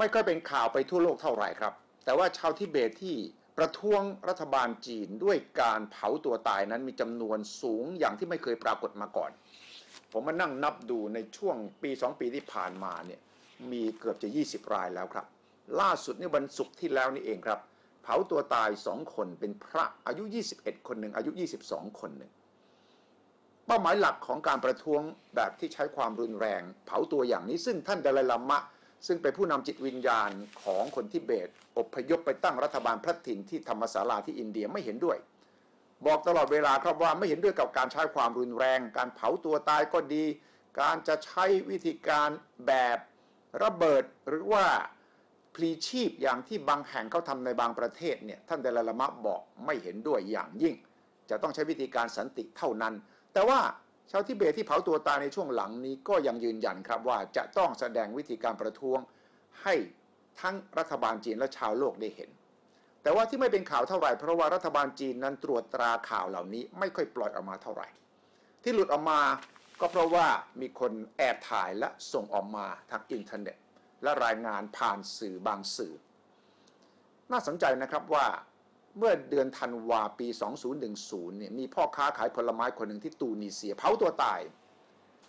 ไม่ค่อยเป็นข่าวไปทั่วโลกเท่าไหร่ครับ แต่ว่าชาวทิเบตที่ประท้วงรัฐบาลจีนด้วยการเผาตัวตายนั้นมีจำนวนสูงอย่างที่ไม่เคยปรากฏมาก่อน ผมมานั่งนับดูในช่วงปี 2 ปีที่ผ่านมาเนี่ยมีเกือบจะ 20 รายแล้วครับ ล่าสุดนี่วันศุกร์ที่แล้วนี่เองครับ เผาตัวตายสองคนเป็นพระอายุ 21 คนหนึ่งอายุ 22 คนหนึ่งเป้าหมายหลักของการประท้วงแบบที่ใช้ความรุนแรง เผาตัวอย่างนี้ซึ่งท่านดลัยลามะ ซึ่งเป็นผู้นำจิตวิญญาณของคนทิเบตอพยพไปตั้งรัฐบาลพระถิ่นที่ธรรมศาลาที่อินเดียไม่เห็นด้วย บอกตลอดเวลาครับว่าไม่เห็นด้วยกับการใช้ความรุนแรง การเผาตัวตายก็ดี การจะใช้วิธีการแบบระเบิดหรือว่าพลีชีพอย่างที่บางแห่งเขาทำในบางประเทศเนี่ยท่านเดลลามะบอกไม่เห็นด้วยอย่างยิ่ง จะต้องใช้วิธีการสันติเท่านั้น แต่ว่า ชาวทิเบตที่เผาตัวตายในช่วงหลังนี้ก็ยังยืนยันครับว่าจะต้องแสดงวิธีการประท้วงให้ทั้งรัฐบาลจีนและชาวโลกได้เห็น แต่ว่าที่ไม่เป็นข่าวเท่าไหร่เพราะว่ารัฐบาลจีนนั้นตรวจตราข่าวเหล่านี้ไม่ค่อยปล่อยออกมาเท่าไหร่ ที่หลุดออกมาก็เพราะว่ามีคนแอบถ่ายและส่งออกมาทางอินเทอร์เน็ต และรายงานผ่านสื่อบางสื่อ น่าสนใจนะครับว่า เมื่อเดือนธันวาปี 2010เนี่ยมีพ่อค้าขายผลไม้คนหนึ่งที่ตูนิเซียเผาตัวตาย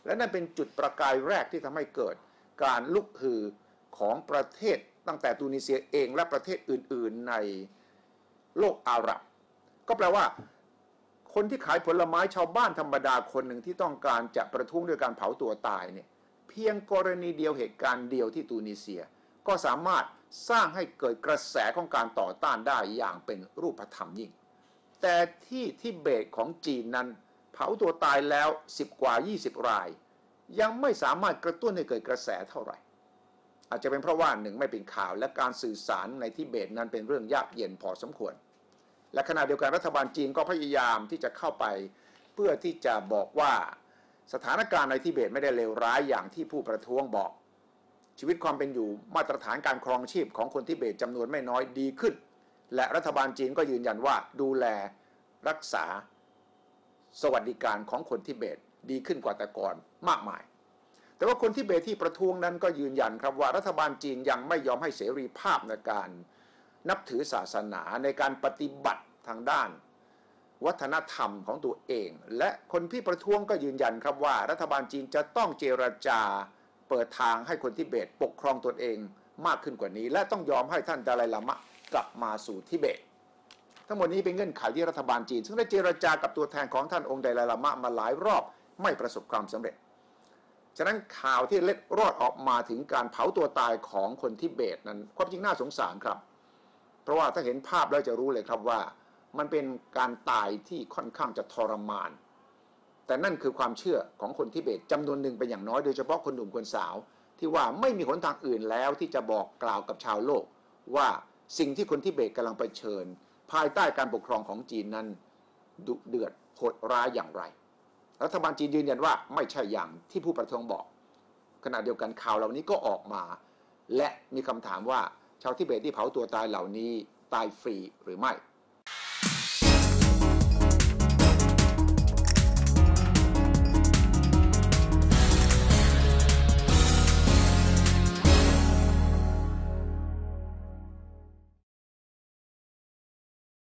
และนั่นเป็นจุดประกายแรกที่ทำให้เกิดการลุกฮือของประเทศตั้งแต่ตูนิเซียเองและประเทศอื่นๆในโลกอาหรับ ก็แปลว่า คนที่ขายผลไม้ชาวบ้านธรรมดาคนหนึ่งที่ต้องการจะประท้วงด้วยการเผาตัวตายเนี่ยเพียงกรณีเดียวเหตุการณ์เดียวที่ตูนิเซียก็สามารถ สร้างให้เกิดกระแสของการต่อต้านได้อย่างเป็นรูปธรรมยิ่ง แต่ที่ที่เบตของจีนนั้น เผาตัวตายแล้ว 10 กว่า 20 ราย ยังไม่สามารถกระตุ้นให้เกิดกระแสเท่าไหร่ อาจจะเป็นเพราะว่าหนึ่งไม่เป็นข่าวและการสื่อสารในทิเบตนั้นเป็นเรื่องยากเย็นพอสมควร และขณะเดียวกันรัฐบาลจีนก็พยายามที่จะเข้าไป เพื่อที่จะบอกว่าสถานการณ์ในทิเบตไม่ได้เลวร้ายอย่างที่ผู้ประท้วงบอก ชีวิตความเป็นอยู่มาตรฐานการครองชีพของคนทิเบตจำนวนไม่น้อยดีขึ้น และรัฐบาลจีนก็ยืนยันว่าดูแลรักษาสวัสดิการของคนทิเบตดีขึ้นกว่าแต่ก่อนมากมาย แต่ว่าคนทิเบตที่ประท้วงนั้นก็ยืนยันครับว่ารัฐบาลจีนยังไม่ยอมให้เสรีภาพในการนับถือศาสนาในการปฏิบัติทางด้าน วัฒนธรรมของตัวเอง และคนที่ประท้วงก็ยืนยันครับว่า รัฐบาลจีนจะต้องเจรจา เปิดทางให้คนทิเบตปกครองตนเองมากขึ้นกว่านี้ และต้องยอมให้ท่านดาไลลามะกลับมาสู่ทิเบต ทั้งหมดนี้เป็นเงื่อนไขที่รัฐบาลจีน ซึ่งได้เจรจากับตัวแทนของท่านองค์ไดไลลามะมาหลายรอบไม่ประสบความสำเร็จ ฉะนั้นข่าวที่เล็ดรอดออกมาถึงการเผาตัวตายของคนทิเบตนั้นความจริงน่าสงสารครับ เพราะว่าถ้าเห็นภาพแล้วจะรู้เลยครับว่า มันเป็นการตายที่ค่อนข้างจะทรมาน แต่นั่นคือความเชื่อของคนทิเบตจำนวนหนึ่งเป็นอย่างน้อยโดยเฉพาะคนหนุ่มคนสาว ที่ว่าไม่มีหนทางอื่นแล้วที่จะบอกกล่าวกับชาวโลก ว่าสิ่งที่คนทิเบตกำลังเผชิญ ภายใต้การปกครองของจีนนั้นดุเดือดโหดร้ายอย่างไรรัฐบาลจีนยืนยันว่าไม่ใช่อย่างที่ผู้ประท้วงบอก ขณะเดียวกันข่าวเหล่านี้ก็ออกมา และมีคำถามว่าชาวทิเบตที่เผาตัวตายเหล่านี้ตายฟรีหรือไม่